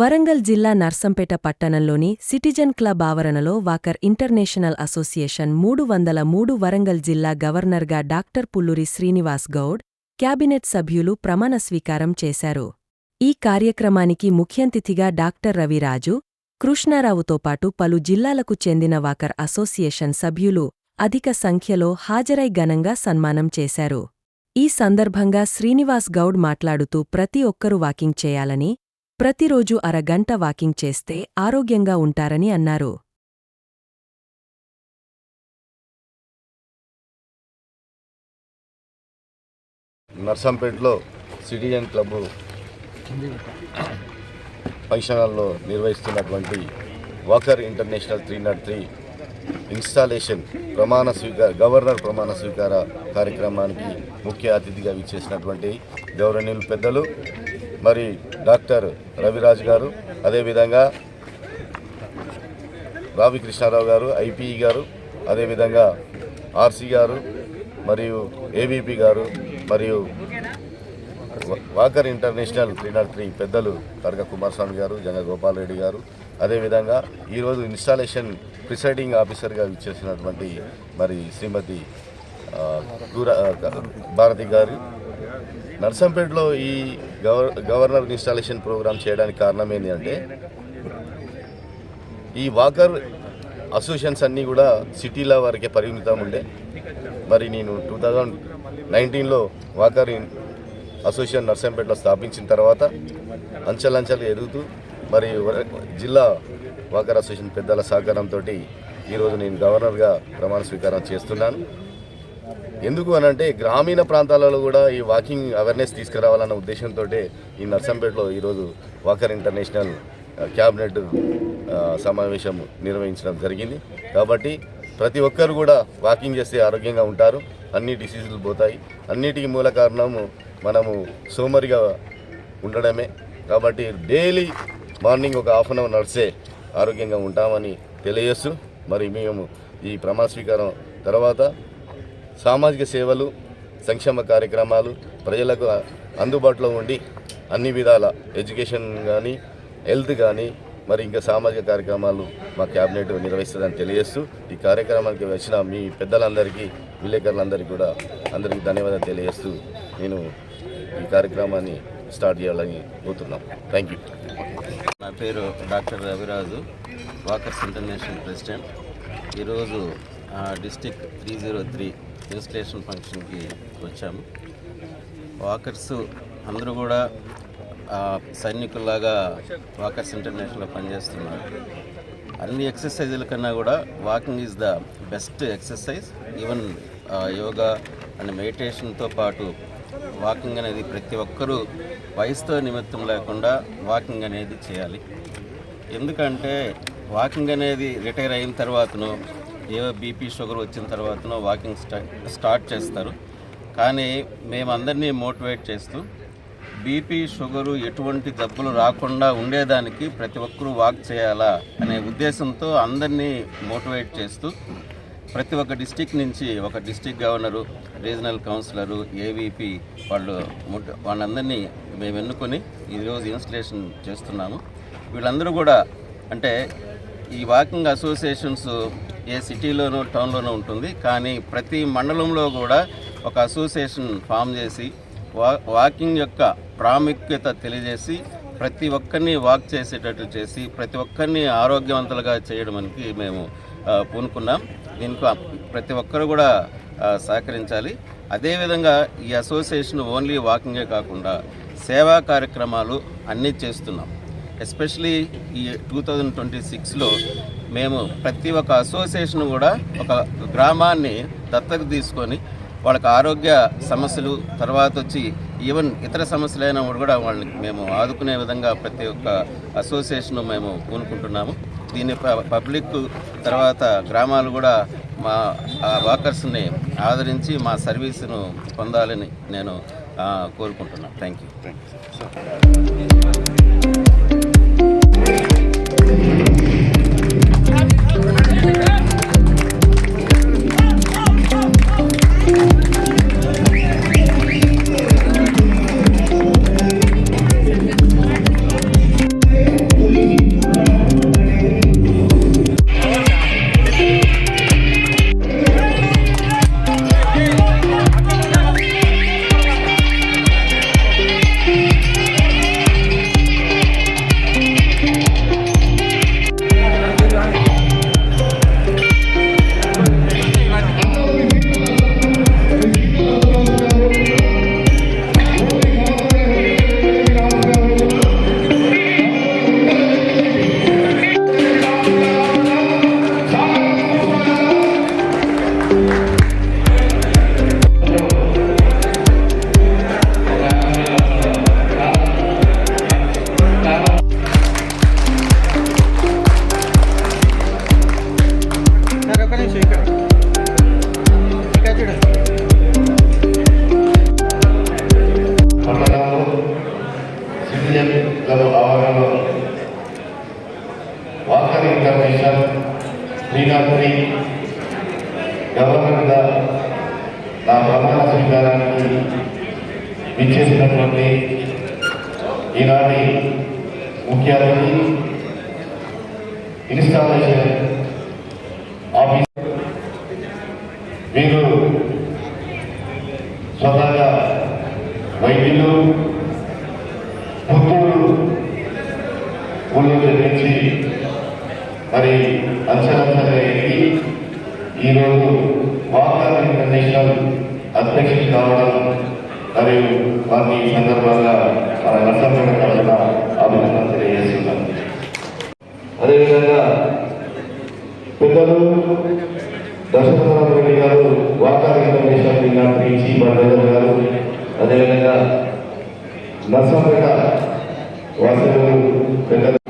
వరంగల్ జిల్లా నర్సంపేట పట్టణంలోని citizen club ఆవరణలో వాకర్ ఇంటర్నేషనల్ అసోసియేషన్ మూడు వందల మూడు వరంగల్ జిల్లా గవర్నర్గా డాక్టర్ పుల్లూరి శ్రీనివాస్ గౌడ్ క్యాబినెట్ సభ్యులు ప్రమాణ స్వీకారం చేశారు. ఈ కార్యక్రమానికి ముఖ్యంతిథిగా డాక్టర్ రవిరాజు కృష్ణారావుతో పాటు పలు జిల్లాలకు చెందిన వాకర్ అసోసియేషన్ సభ్యులు అధిక సంఖ్యలో హాజరై ఘనంగా సన్మానం చేశారు. ఈ సందర్భంగా శ్రీనివాస్ గౌడ్ మాట్లాడుతూ ప్రతి ఒక్కరూ వాకింగ్ చేయాలని ప్రతిరోజు అరగంట వాకింగ్ చేస్తే ఆరోగ్యంగా ఉంటారని అన్నారు. నర్సంపేటలో సిటిజన్ క్లబ్ ఫంక్షన్ నిర్వహిస్తున్నటువంటి walker international three not three installation ప్రమాణ స్వీకార గవర్నర్ ప్రమాణ స్వీకార కార్యక్రమానికి ముఖ్య అతిథిగా విచ్చేసినటువంటి గౌరవనీయులు పెద్దలు మరి డాక్టర్ రవిరాజ్ గారు అదేవిధంగా రావి కృష్ణారావు గారు ఐపీఈ గారు అదేవిధంగా ఆర్సీ గారు మరియు ఏబీపీ గారు మరియు walker international three not three పెద్దలు కడక కుమారస్వామి గారు జంగ గోపాల్ రెడ్డి గారు అదేవిధంగా ఈరోజు ఇన్స్టాలేషన్ ప్రిసైడింగ్ ఆఫీసర్గా ఇచ్చేసినటువంటి మరి శ్రీమతి కూర భారతి గారు. నర్సంపేటలో ఈ గవర్నర్ ఇన్స్టాలేషన్ ప్రోగ్రామ్ చేయడానికి కారణం ఏంటంటే ఈ వాకర్ అసోసియేషన్స్ అన్నీ కూడా సిటీల వరకే పరిమితం ఉండే. మరి నేను టూ థౌజండ్ నైన్టీన్లో వాకర్ ఇన్- అసోసియేషన్ నర్సంపేటలో స్థాపించిన తర్వాత అంచెలంచెలు ఎదుగుతూ మరి జిల్లా వాకర్ అసోసియేషన్ పెద్దల సహకారంతో ఈరోజు నేను గవర్నర్గా ప్రమాణ స్వీకారం చేస్తున్నాను. ఎందుకు అనంటే గ్రామీణ ప్రాంతాలలో కూడా ఈ వాకింగ్ అవేర్నెస్ తీసుకురావాలన్న ఉద్దేశంతో ఈ నర్సంపేటలో ఈరోజు వాకర్ ఇంటర్నేషనల్ క్యాబినెట్ సమావేశం నిర్వహించడం జరిగింది. కాబట్టి ప్రతి ఒక్కరు కూడా వాకింగ్ చేస్తే ఆరోగ్యంగా ఉంటారు. అన్ని డిసీజులు పోతాయి. అన్నిటికీ మూల కారణము మనము సోమరిగా ఉండడమే. కాబట్టి డైలీ మార్నింగ్ ఒక హాఫ్ అన్ అవర్ నడిసే ఆరోగ్యంగా ఉంటామని తెలియజేస్తూ మరి మేము ఈ ప్రమాణ స్వీకారం తర్వాత సామాజిక సేవలు సంక్షేమ కార్యక్రమాలు ప్రజలకు అందుబాటులో ఉండి అన్ని విధాల ఎడ్యుకేషన్ కానీ హెల్త్ కానీ మరి ఇంకా సామాజిక కార్యక్రమాలు మా క్యాబినెట్ నిర్వహిస్తుందని తెలియజేస్తూ ఈ కార్యక్రమానికి వచ్చిన మీ పెద్దలందరికీ విలేకరులందరికీ కూడా అందరికీ ధన్యవాదాలు తెలియజేస్తూ నేను ఈ కార్యక్రమాన్ని స్టార్ట్ చేయాలని కోరుతున్నాం. థ్యాంక్ యూ నా పేరు doctor Raviraju walkers international president. ఈరోజు ఆ, district three zero three installation ఫంక్షన్కి వచ్చాము. వాకర్స్ అందరూ కూడా సైనికుల్లాగా వాకర్స్ ఇంటర్నేషనల్లో పనిచేస్తున్నారు. అన్ని ఎక్సర్సైజుల కన్నా కూడా walking is the best exercise. Even yoga and మెడిటేషన్తో పాటు వాకింగ్ అనేది ప్రతి ఒక్కరూ వయసుతో నిమిత్తం లేకుండా వాకింగ్ అనేది చేయాలి. ఎందుకంటే వాకింగ్ అనేది రిటైర్ అయిన తర్వాతను ఏవో బీపీ షుగర్ వచ్చిన తర్వాతనో వాకింగ్ స్టా స్టార్ట్ చేస్తారు. కానీ మేమందరినీ మోటివేట్ చేస్తూ బీపీ షుగరు ఎటువంటి జబ్బులు రాకుండా ఉండేదానికి ప్రతి ఒక్కరూ వాక్ చేయాలా అనే ఉద్దేశంతో అందరినీ మోటివేట్ చేస్తూ ప్రతి ఒక్క డిస్టిక్ నుంచి ఒక district governor regional councillor AVP వాళ్ళు వాళ్ళందరినీ మేము ఎన్నుకొని ఈరోజు ఇన్స్టలేషన్ చేస్తున్నాము. వీళ్ళందరూ కూడా అంటే ఈ వాకింగ్ అసోసియేషన్స్ ఏ సిటీలోనూ టౌన్లోనూ ఉంటుంది. కానీ ప్రతి మండలంలో కూడా ఒక అసోసియేషన్ ఫామ్ చేసి వా వాకింగ్ యొక్క ప్రాముఖ్యత తెలియజేసి ప్రతి ఒక్కరిని వాక్ చేసేటట్టు చేసి ప్రతి ఒక్కరిని ఆరోగ్యవంతులుగా చేయడానికి మేము పూనుకున్నాం. దీనికి ప్రతి ఒక్కరు కూడా సహకరించాలి. అదేవిధంగా ఈ అసోసియేషన్ ఓన్లీ వాకింగే కాకుండా సేవా కార్యక్రమాలు అన్నీ చేస్తున్నాం. ఎస్పెషలీ ఈ టూ థౌజండ్ ట్వంటీ సిక్స్లో మేము ప్రతి ఒక్క అసోసియేషన్ కూడా ఒక గ్రామాన్ని దత్తత తీసుకొని వాళ్ళకి ఆరోగ్య సమస్యలు తర్వాత వచ్చి ఈవెన్ ఇతర సమస్యలైన కూడా వాళ్ళని మేము ఆదుకునే విధంగా ప్రతి ఒక్క అసోసియేషన్ మేము పూనుకుంటున్నాము. దీన్ని ప- పబ్లిక్ తర్వాత గ్రామాలు కూడా మా వాకర్స్ని ఆదరించి మా సర్వీసును పొందాలని నేను కోరుకుంటున్నాను thank you thank you walker international శ్రీనాథుని గవర్నర్గా నా ప్రమాణ స్వీకారానికి విచ్చేసినటువంటి ఈనాటి ముఖ్య అతిథి ఇన్స్టాలేషన్ అంచనంతగా ఎదిగి ఈరోజు వాకర్ ఇంటర్నేషనల్ అధ్యక్షులు కావడం మరియు వారిని ఈ సందర్భంగా మన నర్సంపేట తరఫున అభినందన తెలియజేస్తున్నాం. అదేవిధంగా పెద్దలు దశరథరామ రెడ్డి గారు వాకార్ ఇంటర్నేషనల్ నుంచి చీఫ్ అడ్వైజర్ గారు అదేవిధంగా నర్సంపేట వాసులు పెద్దలు